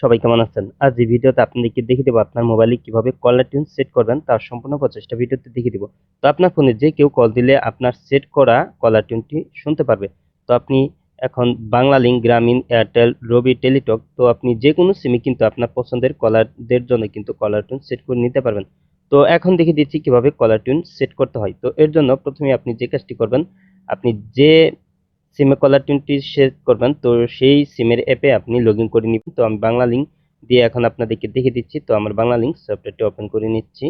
সবাই কেমন আছেন? আজ এই ভিডিওতে আপনাদেরকে দেখিয়ে দেবো আপনার মোবাইলে কীভাবে কলার টিউন সেট করবেন, তার সম্পূর্ণ প্রচেষ্টা ভিডিওতে দেখিয়ে দেবো। তো আপনার ফোনে যে কেউ কল দিলে আপনার সেট করা কলার টিউনটি শুনতে পারবে। তো আপনি এখন Banglalink Grameen, Airtel, Robi, Teletalk, তো আপনি যে কোনো সিমে কিন্তু আপনার পছন্দের কলারদের জন্য কিন্তু কলার টিউন সেট করে নিতে পারবেন। তো এখন দেখিয়ে দিচ্ছি কীভাবে কলার টিউন সেট করতে হয়। তো এর জন্য প্রথমে আপনি যে কাজটি করবেন, আপনি যে সিমে কলার টিউনটি সেট করবেন। তো সেই সিমের অ্যাপে আপনি লগ করে নিবেন। তো আমি বাংলা লিঙ্ক দিয়ে এখন আপনাদেরকে দেখে দিচ্ছি। তো আমার বাংলা লিঙ্ক সফটওয়্যারটি ওপেন করে নিচ্ছি।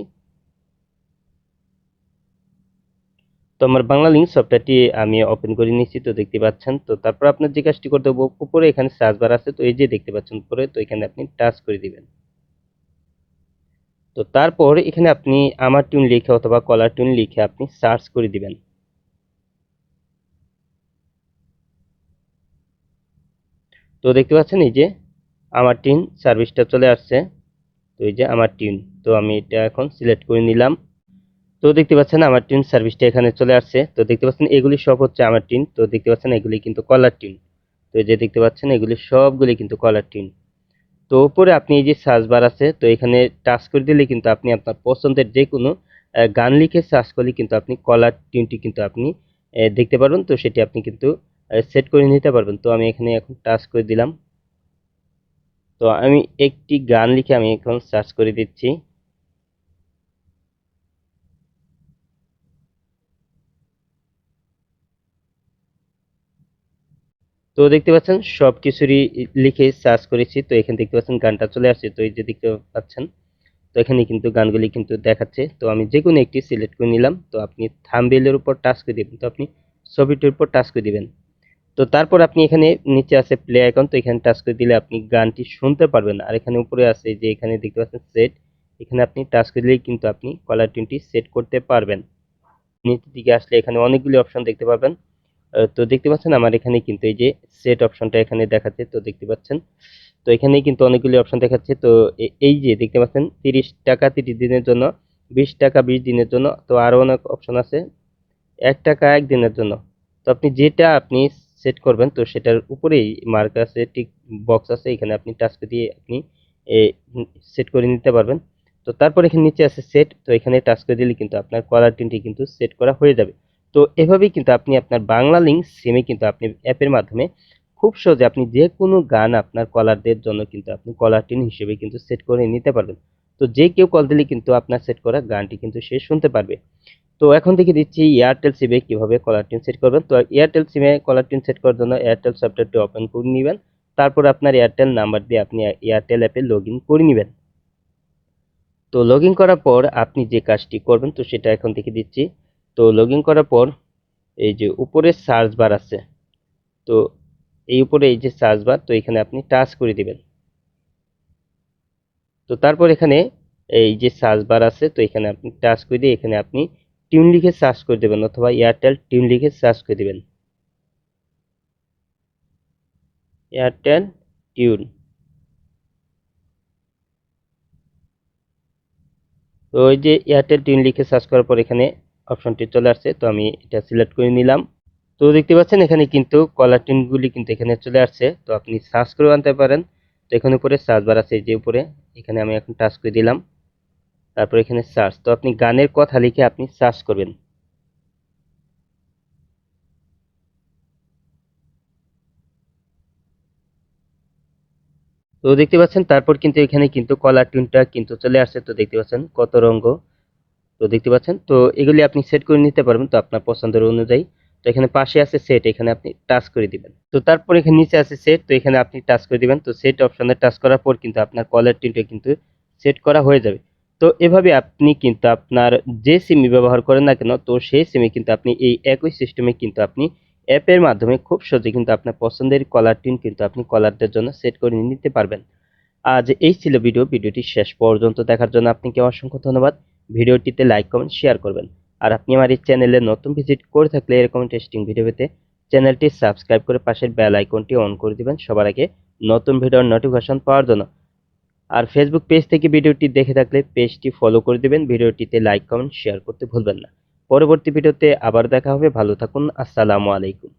তো আমার বাংলা লিঙ্ক সফটওয়্যারটি আমি ওপেন করে নিচ্ছি। তো দেখতে পাচ্ছেন। তো তারপর আপনার যে কাজটি করতে হবে, উপরে এখানে সার্চ বার আছে। তো এই যে দেখতে পাচ্ছেন উপরে, তো এখানে আপনি টাচ করে দিবেন। তো তারপর এখানে আপনি আমার টিউন লিখে অথবা কলার টিউন লিখে আপনি সার্চ করে দিবেন। তো দেখতে পাচ্ছেন এই যে আমার টিন সার্ভিসটা চলে আসছে। তো এই যে আমার টিন, তো আমি এটা এখন সিলেক্ট করে নিলাম। তো দেখতে পাচ্ছেন আমার টিন সার্ভিসটা এখানে চলে আসছে। তো দেখতে পাচ্ছেন এগুলি সব হচ্ছে আমার টিন। তো দেখতে পাচ্ছেন এগুলি কিন্তু কলার টিন। তো এই যে দেখতে পাচ্ছেন এগুলি সবগুলি কিন্তু কলার টিন। তো উপরে আপনি এই যে সার্চ বার আছে, তো এখানে টাচ করে দিলে কিন্তু আপনি আপনার পছন্দের যে কোনো গান লিখে সার্চ করলে কিন্তু আপনি কলার টিউনটি কিন্তু আপনি দেখতে পারবেন। তো সেটি আপনি কিন্তু সেট করে নিতে পারবেন। তো আমি এখানে এখন টাচ করে দিলাম। তো আমি একটি গান লিখে আমি এখন সার্চ করে দিচ্ছি। তো দেখতে পাচ্ছেন সব কিছুরই লিখে সার্চ করেছি। তো এখানে দেখতে পাচ্ছেন, গানটা চলে আসছে। তো এই যে দেখতে পাচ্ছেন, তো এখানে কিন্তু গানগুলি কিন্তু দেখাচ্ছে। তো আমি যে কোনো একটি সিলেক্ট করে নিলাম। তো আপনি থামবেলের উপর টাচ করে দেবেন। তো আপনি ছবিটির উপর টাচ করে দিবেন। তো তারপর আপনি এখানে নিচে আছে প্লে আইকন তো এখানে টাচ করে দিলে আপনি গানটি শুনতে পারবেন। আর এখানে উপরে আছে যে এখানে দেখতে পাচ্ছেন সেট এখানে আপনি টাচ করে দিলেই কিন্তু আপনি কলার টিউনটি সেট করতে পারবেন। নিচের দিকে আসলে এখানে অনেকগুলি অপশন দেখতে পাবেন তো দেখতে পাচ্ছেন আমার এখানে কিন্তু এই যে সেট অপশনটা এখানে দেখাচ্ছে, তো দেখতে পাচ্ছেন। তো এখানেই কিন্তু অনেকগুলি অপশন দেখাচ্ছে। তো এই যে দেখতে পাচ্ছেন তিরিশ টাকা তিরিশ দিনের জন্য, বিশ টাকা বিশ দিনের জন্য, তো আরও অনেক অপশন আছে। এক টাকা এক দিনের জন্য। তো আপনি যেটা আপনি সেট করবেন, তো সেটার উপরেই মার্ক আছে টিক বক্স আছে, এখানে আপনি টাচ দিয়ে আপনি সেট করে নিতে পারবেন। তো তারপর এখানে নিচে আছে সেট তো এখানে টাচ করে দিলে কিন্তু আপনার কলার টিনটি কিন্তু সেট করা হয়ে যাবে। তো এভাবেই কিন্তু আপনি আপনার বাংলা লিঙ্ক সিমে কিন্তু আপনি অ্যাপের মাধ্যমে খুব সহজে আপনি যে কোনো গান আপনার কলারদের জন্য কিন্তু আপনি কলার টিন হিসেবে কিন্তু সেট করে নিতে পারবেন। তো যে কেউ কল দিলে কিন্তু আপনার সেট করা গানটি কিন্তু সে শুনতে পারবে। তো এখন দেখে দিচ্ছি এয়ারটেল সিমে কীভাবে কলার টিউন সেট করবেন। তো এয়ারটেল সিমে কলার টিউন সেট করার জন্য এয়ারটেল সফটওয়্যারটি ওপেন করে নেবেন। তারপর আপনার এয়ারটেল নাম্বার দিয়ে আপনি এয়ারটেল অ্যাপে লগ করে নেবেন। তো লগ করার পর আপনি যে কাজটি করবেন, তো সেটা এখন দেখে দিচ্ছি। তো লগ করার পর এই যে উপরে সার্চ বার আছে, তো এই উপরে এই যে সার্চ বার তো এখানে আপনি টাচ করে দিবেন। তো তারপর এখানে এই যে সার্চ বার আছে, তো এখানে আপনি টাচ করে দিয়ে এখানে আপনি টিউন লিখে সার্চ করে দেবেন অথবা এয়ারটেল টিউন লিখে সার্চ করে দেবেন। এয়ারটেল টিউন তো ওই যে এয়ারটেল টিউন লিখে সার্চ করার পর এখানে অপশনটি চলে আসছে, তো আমি এটা সিলেক্ট করে নিলাম। তো দেখতে পাচ্ছেন এখানে কিন্তু কলার টিউনগুলি কিন্তু এখানে চলে আসছে, তো আপনি সার্চ করে আনতে পারেন। তো এখানে উপরে সার্চ বার আছে যে উপরে, এখানে আমি এখন টাচ করে দিলাম। তারপর এখানে সার্চ তো আপনি গানের কথা লিখে আপনি সার্চ করবেন। তো দেখতে পাচ্ছেন, তারপর কিন্তু এখানে কিন্তু কলার টিউনটা কিন্তু চলে আসছে। তো দেখতে পাচ্ছেন কত রঙ্গ। তো দেখতে পাচ্ছেন, তো এগুলি আপনি সেট করে নিতে পারবেন তো আপনার পছন্দের অনুযায়ী। তো এখানে পাশে আছে সেট এখানে আপনি টাচ করে দিবেন। তো তারপর এখানে নিচে আছে সেট তো এখানে আপনি টাচ করে দিবেন। তো সেট অপশনে টাচ করার পর কিন্তু আপনার কলার টিউনটা কিন্তু সেট করা হয়ে যাবে। তো এভাবে আপনি কিন্তু আপনার যে সিমই ব্যবহার করেন না কেন, তো সেই সিমে কিন্তু আপনি এই একই সিস্টেমে কিন্তু আপনি অ্যাপের মাধ্যমে খুব সহজে কিন্তু আপনার পছন্দের কলার টিন কিন্তু আপনি কলারদের জন্য সেট করে নিতে পারবেন। আজ এই ছিল ভিডিও ভিডিওটি শেষ পর্যন্ত দেখার জন্য আপনাকে অসংখ্য ধন্যবাদ। ভিডিওটিতে লাইক কমেন্ট শেয়ার করবেন। আর আপনি আমার এই চ্যানেলে নতুন ভিজিট করে থাকলে এরকম টেস্টিং ভিডিও পেতে চ্যানেলটি সাবস্ক্রাইব করে পাশের বেল আইকনটি অন করে দিবেন সবার আগে নতুন ভিডিওর নোটিফিকেশন পাওয়ার জন্য। আর ফেসবুক পেজ থেকে ভিডিওটি দেখে থাকলে পেজটি ফলো করে দিবেন। ভিডিওটিতে লাইক কমেন্ট শেয়ার করতে ভুলবেন না। পরবর্তী ভিডিওতে আবার দেখা হবে। ভালো থাকুন। আসসালামু আলাইকুম।